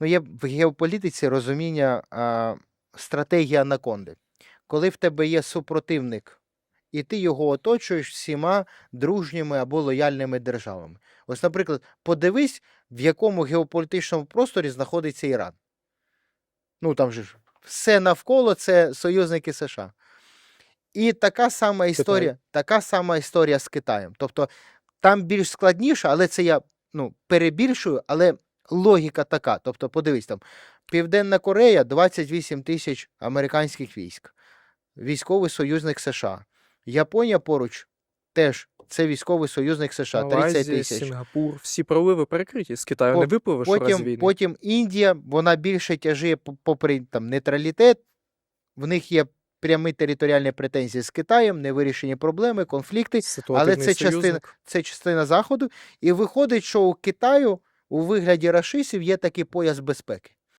Ну, є в геополітиці розуміння а, стратегії анаконди. Коли в тебе є супротивник, і ти його оточуєш всіма дружніми або лояльними державами. Ось, наприклад, подивись, в якому геополітичному просторі знаходиться Іран. Ну, там же ж все навколо це союзники США. І така сама історія, така сама історія з Китаєм. Тобто там більш складніше, але це я ну, перебільшую, але логіка така. Тобто, подивись там, Південна Корея 28 тисяч американських військ, військовий союзник США. Японія поруч теж це військовий союзник США, 30 тисяч. Сінгапур, всі проливи перекриті. З Китаю По- не випливеш раз Потім, війни. потім Індія, вона більше тяжіє попри там, нейтралітет. В них є прямі територіальні претензії з Китаєм, невирішені проблеми, конфлікти. Ситуативний це частина- Це частина Заходу. І виходить, що у Китаю у вигляді рашисів є такий пояс безпеки.